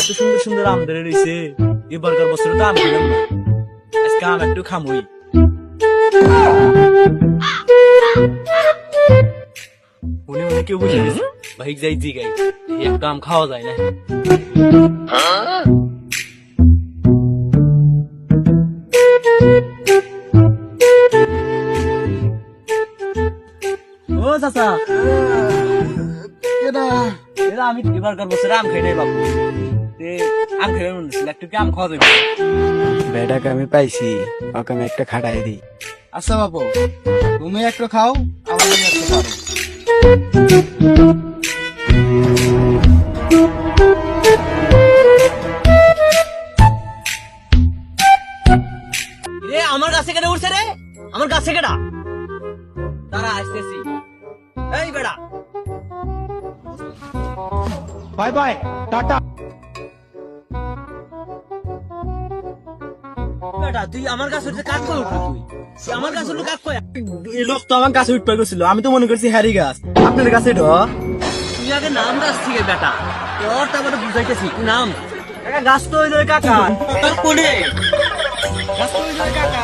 এত সুন্দর সুন্দর আম ধরে রয়েছে এবারকার বছরে তো আম খেলাম না। আজকে আম একটু খামুই। উনি কেউ বুঝে গেছে? ভাই যাই, জিগাই। একটা আম খাওয়া যায় না। ও চাচা কেডা এরা আমি এবারকার বছরে আম খাই নাই বাবু। তে আম খাই মনে ছিল একটু কি আম খাওয়া যাবে বেটাকে আমি পাইছি ওকে আমি একটা খাটাই দিই। আচ্ছা বাবু তুমি একটু খাও আমার জন্য একটু খাও। রে আমার গাছে কেটে উঠছে রে? আমার গাছে কেটা? তারা আসতেছি। বেড়া। Bye bye tata. বেটা তুই আমার গাছে উঠতে কাজ করে উঠলি তুই? তুই আমার গাছে কাজ করে এই লোক তো আমার গাছে উঠতে গেছিল আমি তো মনে করছি হ্যারি গাছ। আপনার তুই আগে নাম গাছ থেকে বেটা। তোর তারপরে বুঝাইতেছি নাম। কাকা গাছ তো ওই ধরে কাকা তার গাছ তো ওই কাকা